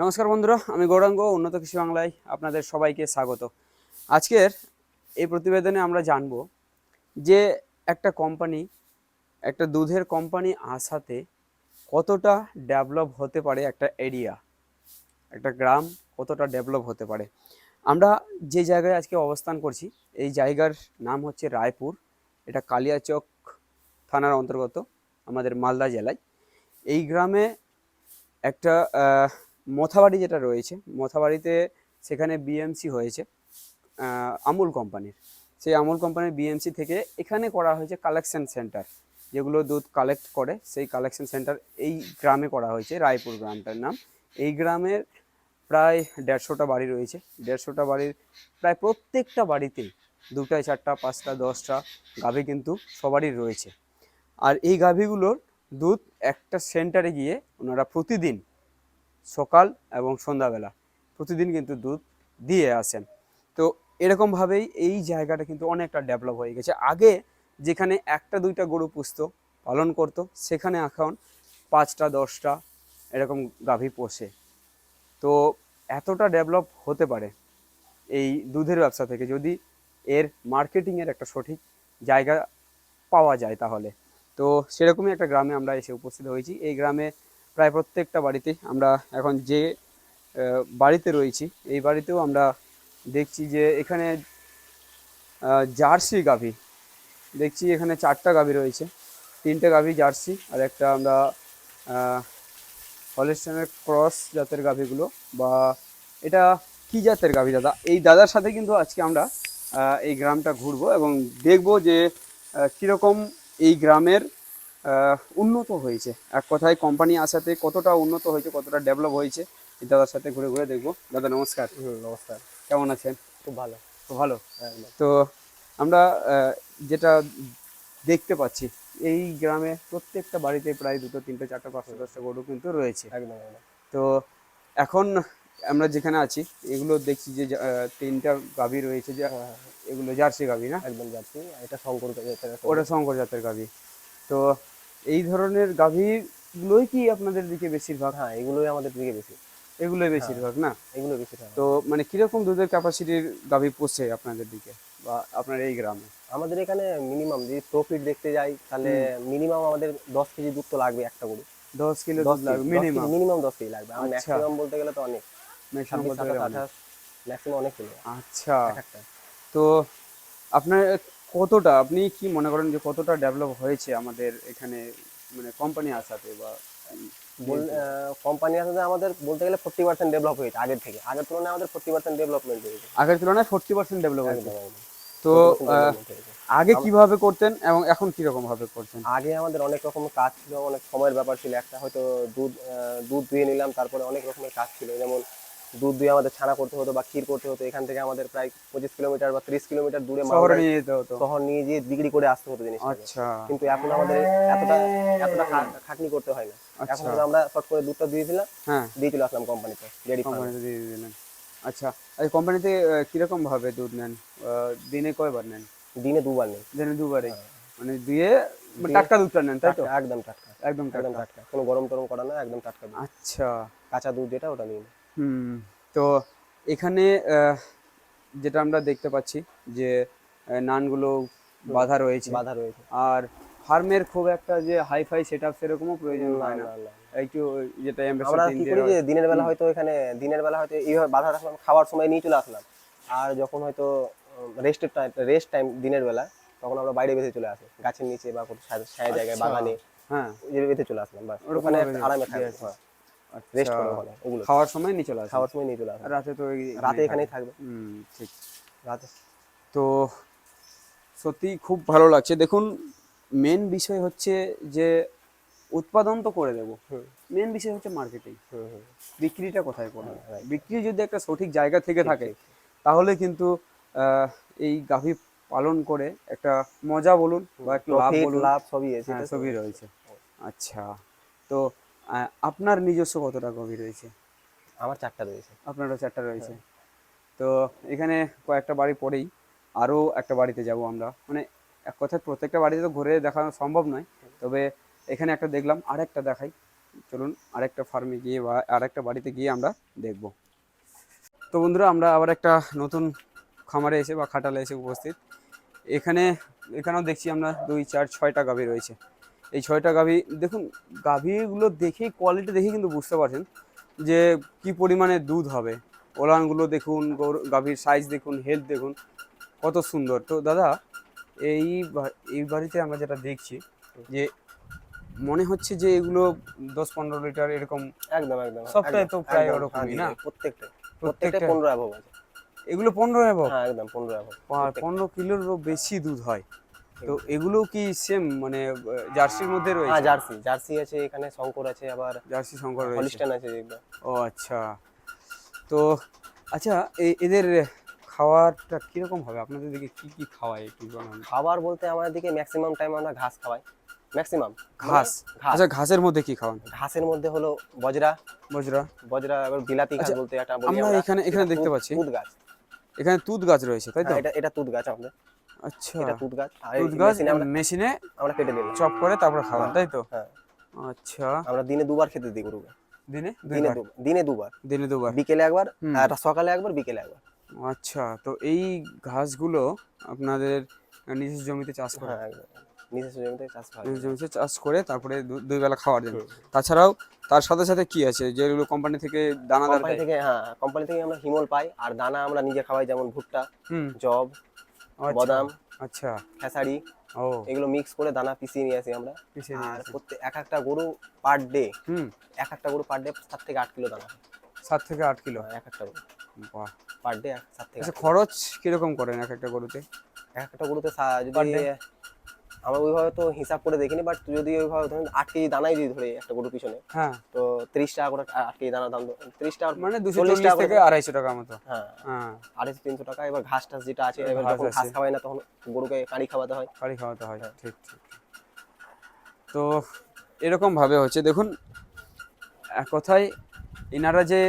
নমস্কার বন্ধুরা, আমি গৌরাঙ্গ, উন্নত কৃষি বাংলায় আপনাদের সবাইকে স্বাগত। আজকের এই প্রতিবেদনে আমরা জানব যে একটা কোম্পানি একটা দুধের কোম্পানি আসাতে কতটা ডেভেলপ হতে পারে একটা এরিয়া একটা গ্রাম কতটা ডেভেলপ হতে পারে। আমরা যে জায়গায় আজকে অবস্থান করছি, এই জায়গার নাম হচ্ছে রায়পুর, এটা কালিয়াচক থানার অন্তর্গত, আমাদের মালদা জেলায়। এই গ্রামে একটা মথাবাড়ি যেটা রয়েছে, মথাবাড়িতে সেখানে বিএমসি হয়েছে আমুল কোম্পানির। সেই আমুল কোম্পানির বিএমসি থেকে এখানে করা হয়েছে কালেকশন সেন্টার যেগুলো দুধ কালেক্ট করে। সেই কালেকশন সেন্টার এই গ্রামে করা হয়েছে, রায়পুর গ্রামটার নাম। এই গ্রামের প্রায় দেড়শোটা বাড়ি রয়েছে। দেড়শোটা বাড়ির প্রায় প্রত্যেকটা বাড়িতে দুটা চারটা, পাঁচটা, দশটা গাভী কিন্তু সবারই রয়েছে। আর এই গাভীগুলোর দুধ একটা সেন্টারে গিয়ে ওনারা প্রতিদিন সকাল এবং সন্ধ্যাবেলা। প্রতিদিন কিন্তু দুধ দিয়ে আসেন। তো এরকমভাবেই এই জায়গাটা কিন্তু অনেকটা ডেভেলপ হয়ে গেছে। আগে যেখানে একটা, দুইটা গরু পুষত, পালন করতো, সেখানে এখন পাঁচটা, দশটা এরকম গাভী পোষে। তো এতটা ডেভেলপ হতে পারে এই দুধের ব্যবসা থেকে যদি এর মার্কেটিংয়ের একটা সঠিক জায়গা পাওয়া যায় তাহলে। তো সেরকমই একটা গ্রামে আমরা এসে উপস্থিত হয়েছি। এই গ্রামে প্রায় প্রত্যেকটা বাড়িতে আমরা এখন যে বাড়িতে রয়েছি, এই বাড়িতেও আমরা দেখছি যে এখানে জার্সি গাভী। দেখছি এখানে চারটা গাভী রয়েছে, তিনটে গাভী জার্সি আর একটা আমরা হলিস্টনের ক্রস জাতের গাভীগুলো বা এটা কি জাতের গাভী দাদা? এই দাদার সাথে কিন্তু আজকে আমরা এই গ্রামটা ঘুরবো এবং দেখব যে কীরকম এই গ্রামের উন্নত হয়েছে। এক কথায় কোম্পানি আসাতে কতটা উন্নত হয়েছে কতটা ডেভেলপ হয়েছে দাদার সাথে ঘুরে ঘুরে দেখব। দাদা নমস্কার। নমস্কার। কেমন আছেন? খুব ভালো। তো ভালো। তো আমরা যেটা দেখতে পাচ্ছি এই গ্রামে প্রত্যেকটা বাড়িতে প্রায় দুটো তিনটে চারটে পাঁচটা দশটা গরু কিন্তু রয়েছে। একদম তো এখন আমরা যেখানে আছি এগুলো দেখছি যে তিনটা গাভী রয়েছে যে হ্যাঁ, হ্যাঁ, এগুলো জার্সি গাভী না? একদম জার্সি এটা শঙ্কর ওটা শঙ্কর জাতের গাভী। তো এই ধরনের গাভীগুলোই কি আপনাদের দিকে বেশিরভাগ? হ্যাঁ এগুলোই আমাদের দিকে বেশি। এগুলোই বেশিরভাগ না? এগুলো বেশি থাকে তো মানে কীরকম দুধের ক্যাপাসিটির গাভী পোষে আপনাদের দিকে বা আপনার এই গ্রামে? আমাদের এখানে মিনিমাম যদি প্রফিট দেখতে যাই তাহলে মিনিমাম আমাদের দশ কেজি দুধ তো লাগবে একটা গরু। দশ কিলো দশ দুধ লাগবে মিনিমাম মিনিমাম দশ কেজি লাগবে। আর আচ্ছা। ম্যাক্সিমাম বলতে গেলে তো অনেক। ম্যাক্সিমাম ম্যাক্সিমাম অনেক। যায় আচ্ছা। তো আপনার কতটা আপনি কি মনে করেন যে কতটা ডেভেলপ হয়েছে আমাদের এখানে মানে কোম্পানি আসাতে বা কোম্পানি আসলে আমাদের বলতে গেলে ফোর্টি পার্সেন্ট ডেভেলপ হয়েছে আগের থেকে। আগের তুলনায় আমাদের ফোর্টি পার্সেন্ট ডেভেলপমেন্ট হয়েছে। আগের তুলনায় ফোর্টি পার্সেন্ট ডেভেলপ হয়েছে। তো 40% আহ, development হয়েছে। আগে কীভাবে করতেন এবং এখন কীরকম ভাবে করছেন? আগে আমাদের অনেক রকম কাজ ছিল অনেক সময়ের ব্যাপার ছিল। একটা হয়তো দুধ দুধ ধুয়ে নিলাম তারপরে অনেক রকমের কাজ ছিল। যেমন দুধ দিয়ে আমাদের ছানা করতে হতো বা ক্ষীর করতে হতো এখান থেকে আমাদের প্রায় পঁচিশ কিলোমিটার বা ত্রিশ কিলোমিটার দূরে শহরে নিয়ে যেতে হতো। শহর নিয়ে গিয়ে বিক্রি করে আসতে হতো জিনিসটা আচ্ছা। কিন্তু এখন আমাদের এতটা এতটা খাটনি করতে হয় না। এখন আচ্ছা। আমরা শর্ট করে দুধটা দিয়েছিলাম হ্যাঁ। দিয়ে চলে আসলাম কোম্পানিতে ডেয়ারি কোম্পানিতে দিয়ে দিলেন। আচ্ছা আর কোম্পানিতে কীরকম ভাবে দুধ নেন? দিনে কয়বার নেন? দিনে দুবার নেই। দিনে দুবারে হ্যাঁ। মানে দিয়ে টাটকা দুধটা নেন তাই তো? একদম টাটকা। একদম টাটকা। কোনো গরম টরম করা না একদম টাটকা আচ্ছা। কাঁচা দুধ যেটা ওটা নিয়ে তো এখানে যেটা আমরা দেখতে পাচ্ছি যে নানগুলো বাধা রয়েছে। বাধা রয়েছে। আর ফার্মের খুব একটা যে হাই ফাই সেট আপ সেরকমও প্রয়োজন হয় না। একটু যেটা আমরা কি করি যে দিনের বেলা হয়তো এখানে দিনের বেলা হয়তো এইভাবে বাধা রাখলাম খাওয়ার সময় নিয়ে চলে আসলাম। আর যখন হয়তো রেস্টের টাইম রেস্ট টাইম দিনের বেলা তখন আমরা বাইরে বেঁধে চলে আসি গাছের নিচে বা কোনো ছায়া ছায়া জায়গায় আচ্ছা। বাগানে। হ্যাঁ। বেঁধে চলে আসলাম বাস। ওখানে আরামে। রেস্ট আচ্ছা। করে ওখানে ওগুলো। খাওয়ার সময় নিয়ে চলে আসে খাওয়ার সময় নিয়ে চলে আসলাম রাতে তো রাতে এখানেই এখানেই থাকবে। হুম ঠিক। রাতে। তো সত্যি খুব ভালো লাগছে। দেখুন মেন বিষয় হচ্ছে যে উৎপাদন তো করে দেবো। মেন বিষয় হচ্ছে মার্কেটিং বিক্রিটা কোথায় করব? হ্যাঁ, বিক্রি যদি একটা সঠিক জায়গা থেকে থাকে। তাহলে কিন্তু আহ, এই গাভী পালন করে একটা মজা বলুন বা একটা লাভ বলুন। লাভ সবই আছে হ্যাঁ সবই রয়েছে। আচ্ছা। তো আপনার নিজস্ব কতটা গভী রয়েছে? আমার চারটা রয়েছে। আপনারও চারটা রয়েছে। হ্যাঁ। তো এখানে কয়েকটা বাড়ি পরেই আরও একটা বাড়িতে যাব আমরা। মানে এক কথায় প্রত্যেকটা বাড়িতে তো ঘুরে দেখানো সম্ভব নয়। তবে এখানে একটা দেখলাম আর একটা দেখাই। চলুন আরেকটা ফার্মে গিয়ে বা আরেকটা বাড়িতে গিয়ে আমরা দেখব। তো বন্ধুরা আমরা আবার একটা নতুন খামারে এসে বা খাটালে এসে উপস্থিত। এখানে এখানেও দেখছি আমরা দুই চার ছয়টা গাভী রয়েছে। এই ছয়টা গাভী দেখুন গাভীগুলো দেখেই কোয়ালিটি দেখে কিন্তু বুঝতে পারছেন যে কি পরিমাণে দুধ হবে। ওলানগুলো দেখুন গাভীর সাইজ দেখুন হেলথ দেখুন কত সুন্দর। তো দাদা এই এই বাড়িতে আমরা যেটা দেখছি যে মনে হচ্ছে যে এগুলো দশ পনেরো লিটার এরকম একদম একদম সবটাই তো প্রায় ওরকমই হ্যাঁ, না? প্রত্যেকটা প্রত্যেকটা? প্রত্যেকটা পনেরো অ্যাভব এগুলো পনেরো হ্যাঁ একদম পনেরো অ্যাভব পনেরো কিলোরও বেশি দুধ হয়। তো এগুলো কি সেম মানে জার্সির মধ্যে হ্যাঁ রয়েছে জার্সি। জার্সি আছে এখানে শঙ্কর আছে আবার জার্সি সংকর রয়েছে। হলিস্টান আছে ও আচ্ছা। তো আচ্ছা এদের খাওয়াটা কীরকম হবে? আপনাদের দিকে কি কি খাওয়ায় একটু খাবার বলতে আমাদের দিকে ম্যাক্সিমাম টাইম আমরা ঘাস খাওয়াই। ম্যাক্সিমাম ঘাস? ঘাস। আচ্ছা ঘাসের মধ্যে কি খাওয়ান? ঘাসের মধ্যে হলো বজরা। বজরা? বজরা এবার বিলাতি ঘাস আচ্ছা, বলতে একটা বলি আমরা আমরা, এখানে এখানে দেখতে পাচ্ছি। তুত গাছ। এখানে তুত গাছ রয়েছে তাই তো? হ্যাঁ, এটা এটা তুত গাছ আমাদের। আচ্ছা। এটা তুত গাছ। আর তুত গাছ মেশিনে আমরা কেটে দিলাম চপ করে তারপর খাওয়ান তাই তো? হ্যাঁ। আচ্ছা। আমরা দিনে দুবার খেতে দিই গরুকে। দিনে? দিনে দুবার দিনে দুবার। দিনে দুবার। বিকেলে একবার। আর সকালে একবার বিকেলে একবার। আচ্ছা তো এই ঘাসগুলো আপনাদের নিজের জমিতে চাষ করে হ্যাঁ নিজস্ব জমিতে চাষ হয়। করে তারপরে দুই বেলা খাওয়ার জন্য। তাছাড়াও তার সাথে সাথে কি আছে? যেগুলো কোম্পানি থেকে দানা থেকে হ্যাঁ কোম্পানি থেকে আমরা হিমল পাই আর দানা আমরা নিজে খাওয়াই যেমন ভুট্টা জব বাদাম আচ্ছা খেসারি ও এগুলো মিক্স করে দানা পিছিয়ে নিয়ে আসি আমরা আর। প্রত্যেক এক একটা গরু পার ডে হুম এক একটা গরু পার ডে সাত থেকে আট কিলো দানা। সাত থেকে আট কিলো এক একটা গরু বাহ পার ডে সাত থেকে আচ্ছা। খরচ কীরকম করেন এক একটা গরুতে এক একটা গরুতে যদি? আমরা ওইভাবে তো হিসাব করে দেখিনি বাট যদি ওইভাবে ধরুন আট কেজি দানাই যদি ধরে একটা গরু পিছনে হ্যাঁ। তো ত্রিশ টাকা করে আট কেজি দানা দাম ত্রিশ টাকা মানে দুশো চল্লিশ টাকা থেকে আড়াইশো টাকা মতো। হ্যাঁ। হ্যাঁ। আড়াইশো তিনশো টাকা এবার ঘাস টাস যেটা আছে এবার যখন ঘাস খাওয়াই না তখন গরুকে কাড়ি খাওয়াতে হয়। বাড়ি খাওয়াতে হয় হ্যাঁ। ঠিক ঠিক। তো এরকম ভাবে হচ্ছে। দেখুন এক কথায় এনারা যে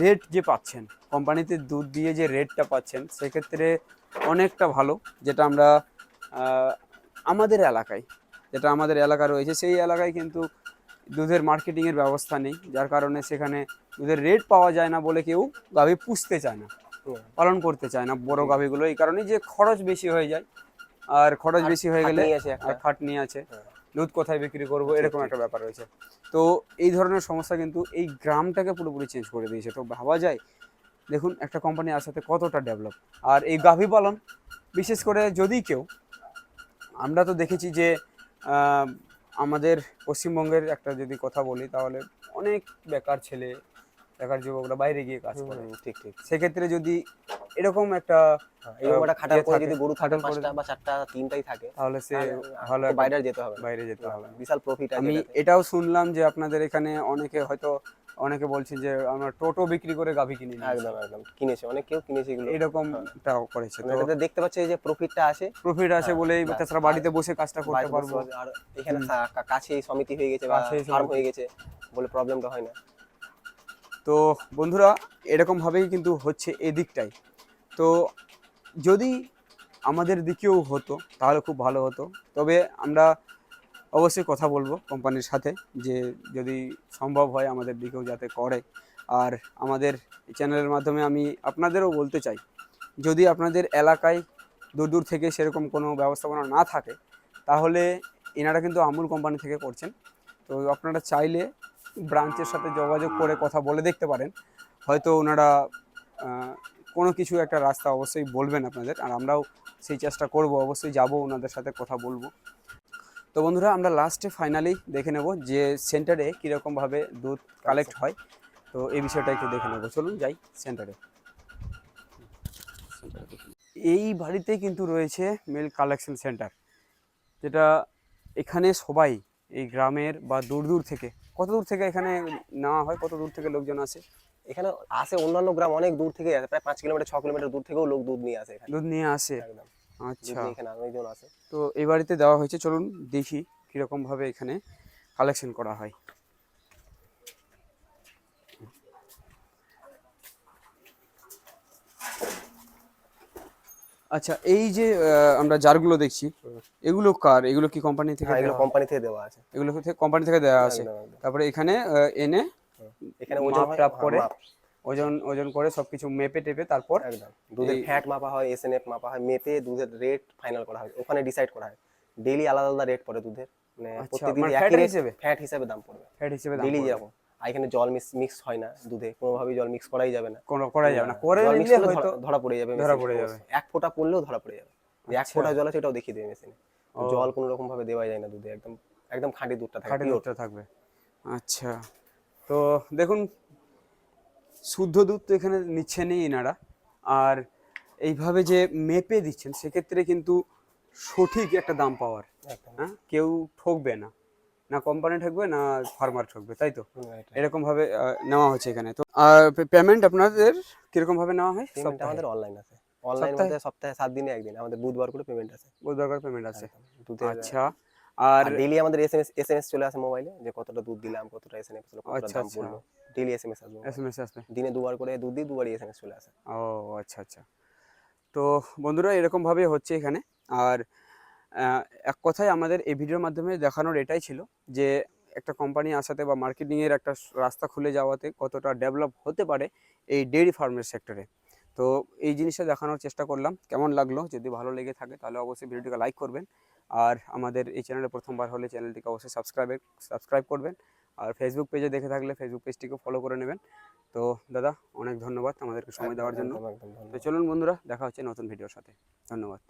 রেট যে পাচ্ছেন কোম্পানিতে দুধ দিয়ে যে রেটটা পাচ্ছেন সেক্ষেত্রে অনেকটা ভালো যেটা আমরা আহ, আমাদের এলাকায় যেটা আমাদের এলাকা রয়েছে সেই এলাকায় কিন্তু দুধের মার্কেটিংয়ের ব্যবস্থা নেই যার কারণে সেখানে দুধের রেট পাওয়া যায় না বলে কেউ গাভী পুষতে চায় না। পালন করতে চায় না বড় গাভীগুলো এই কারণে যে খরচ বেশি হয়ে যায়। আর খরচ বেশি হয়ে গেলে খাটনি আছে হ্যাঁ। দুধ কোথায় বিক্রি করব এরকম একটা ব্যাপার রয়েছে। তো এই ধরনের সমস্যা কিন্তু এই গ্রামটাকে পুরোপুরি চেঞ্জ করে দিয়েছে। তো ভাবা যায় দেখুন একটা কোম্পানি আসাতে কতটা ডেভেলপ আর এই গাভী পালন বিশেষ করে যদি কেউ আমরা তো দেখেছি যে আমাদের পশ্চিমবঙ্গের একটা যদি কথা বলি তাহলে অনেক বেকার ছেলে বেকার যুবকরা বাইরে গিয়ে কাজ করে। ঠিক ঠিক। সেক্ষেত্রে যদি এরকম একটা হ্যাঁ, খাটার ইয়ে পরে যদি গরু থাকে পাঁচটা বা চারটা তিনটাই থাকে তাহলে সে ভালো বাইরে যেতে হবে। বাইরে যেতে হবে। বিশাল প্রফিট আমি এটাও শুনলাম যে আপনাদের এখানে অনেকে হয়তো অনেকে বলছেন যে আমরা টোটো বিক্রি করে গাভী কিনে একদম একদম। কিনেছে অনেক কেউ কিনেছে এগুলো। এরকম এরকমটাও করেছে। তো এটাতে দেখতে পাচ্ছি যে প্রফিটটা আছে প্রফিট আছে হ্যাঁ, বলেই তাছাড়া বাড়িতে বসে কাজটা করতে পারব। আর এখানে সা- কা- কাছেই সমিতি হয়ে গেছে বা ফার্ম হয়ে গেছে বলে প্রবলেমটা হয় না। তো বন্ধুরা এরকম ভাবেই কিন্তু হচ্ছে এদিকটাই। তো যদি আমাদের দিকেও হতো তাহলে খুব ভালো হতো। তবে আমরা অবশ্যই কথা বলব কোম্পানির সাথে যে যদি সম্ভব হয় আমাদের দিকেও যাতে করে। আর আমাদের চ্যানেলের মাধ্যমে আমি আপনাদেরও বলতে চাই, যদি আপনাদের এলাকায় দূর দূর থেকে সেরকম কোনো ব্যবস্থাপনা না থাকে, তাহলে এনারা কিন্তু আমুল কোম্পানি থেকে করছেন। তো আপনারা চাইলে ব্রাঞ্চের সাথে যোগাযোগ করে কথা বলে দেখতে পারেন। হয়তো ওনারা কোনো কিছু একটা রাস্তা অবশ্যই বলবেন আপনাদের, আর আমরাও সেই চেষ্টা করব, অবশ্যই যাব ওনাদের সাথে কথা বলব। তো বন্ধুরা আমরা লাস্টে ফাইনালি দেখে নেব যে সেন্টারে কীরকমভাবে দুধ কালেক্ট হয়। তো এই বিষয়টা একটু দেখে নেব। চলুন যাই সেন্টারে এই বাড়িতে কিন্তু রয়েছে মিল্ক কালেকশন সেন্টার যেটা এখানে সবাই এই গ্রামের বা দূর দূর থেকে কত দূর থেকে এখানে নেওয়া হয় কত দূর থেকে লোকজন আসে? এখানে আসে অন্যান্য গ্রাম অনেক দূর থেকে আসে প্রায় পাঁচ কিলোমিটার ছ কিলোমিটার দূর থেকেও লোক দুধ নিয়ে আসে দুধ নিয়ে আসে। একদম। আচ্ছা। এখানে অনেকজন আসে তো এই বাড়িতে দেওয়া হয়েছে চলুন দেখি কীরকম ভাবে এখানে কালেকশন করা হয়। আচ্ছা এই যে আমরা জারগুলো দেখছি এগুলো কার? এগুলো কি কোম্পানি থেকে হ্যাঁ এগুলো দেওয়া? কোম্পানি থেকে দেওয়া আছে। এগুলো থেকে কোম্পানি থেকে দেওয়া আছে। তারপরে এখানে এনে এখানে ওজন হয় হ্যাঁ, করে ওজন ওজন করে সবকিছু মেপে টেপে তারপর একদম। দুধের ফ্যাট মাপা হয় এসএনএফ মাপা হয় মেপে দুধের রেট ফাইনাল করা হয়। ওখানে ডিসাইড করা হয়। ডেইলি আলাদা আলাদা রেট পড়ে দুধের। মানে আচ্ছা, প্রত্যেকদিন মানে একই হিসেবে? ফ্যাট হিসাবে দাম পড়বে। ফ্যাট হিসেবে দাম ডেইলি। যেরকম। আর এখানে জল মিক্স হয় না দুধে। কোনোভাবেই জল মিক্স করাই যাবে না। কোনো করা যাবে না। করে mix হয়তো ধরা- পড়ে যাবে ধরা পড়ে যাবে। এক ফোঁটা পড়লেও ধরা পড়ে যাবে। যে এক আচ্ছা। ফোঁটা জল আছে এটাও দেখিয়ে দেবে মেশিনে জল কোনো রকম ভাবে দেওয়া যায় না দুধে। একদম একদম খাঁটি দুধটা থাকে খাঁটি দুধটা থাকবে। আচ্ছা। তো দেখুন শুদ্ধ দুধ তো এখানে নিচ্ছেনই এনারা আর এইভাবে যে মেপে দিচ্ছেন সেক্ষেত্রে কিন্তু সঠিক একটা দাম পাওয়ার। হ্যাঁ? কেউ ঠকবে না। না কোম্পানি ঠকবে না ফার্মার ঠকবে তাই তো? এরকম ভাবে নেওয়া হচ্ছে এখানে। তো আর পেমেন্ট আপনাদের কীরকম ভাবে নেওয়া হয়? আমাদের অনলাইন আছে। অনলাইন মধ্যে সপ্তাহে সাত দিনে একদিন আমাদের বুধবার করে পেমেন্ট আছে। বুধবার করে পেমেন্ট আছে। আচ্ছা। আর ডেইলি আমাদের এসএমএস এসএমএস চলে আসে মোবাইলে যে কতটা দুধ দিলাম কতটা এসএমএস হলো কতটা আচ্ছা, দাম আচ্ছা। পড়ল। ডেইলি এসএমএস আসবে এস এম এস আসবে। দিনে দুবার করে দুধ দিই দুবারই এসএমএস চলে আসে। ও আচ্ছা আচ্ছা। তো বন্ধুরা এরকমভাবে হচ্ছে এখানে। আর এক কথায় আমাদের এই ভিডিওর মাধ্যমে দেখানোর এটাই ছিল যে একটা কোম্পানি আসাতে বা মার্কেটিংয়ের একটা রাস্তা খুলে যাওয়াতে কতটা ডেভেলপ হতে পারে এই ডেয়ারি ফার্মের সেক্টরে তো এই জিনিসটা দেখানোর চেষ্টা করলাম। কেমন লাগল? যদি ভালো লেগে থাকে তাহলে অবশ্যই ভিডিওটিকে লাইক করবেন। আর আমাদের এই চ্যানেলে প্রথমবার হলে চ্যানেলটিকে অবশ্যই সাবস্ক্রাইবে সাবস্ক্রাইব করবেন। আর ফেসবুক পেজে দেখে থাকলে ফেসবুক পেজটিকেও ফলো করে নেবেন। তো দাদা অনেক ধন্যবাদ আমাদেরকে সময় দেওয়ার জন্য। তো চলুন বন্ধুরা দেখা হচ্ছে নতুন ভিডিওর সাথে। ধন্যবাদ।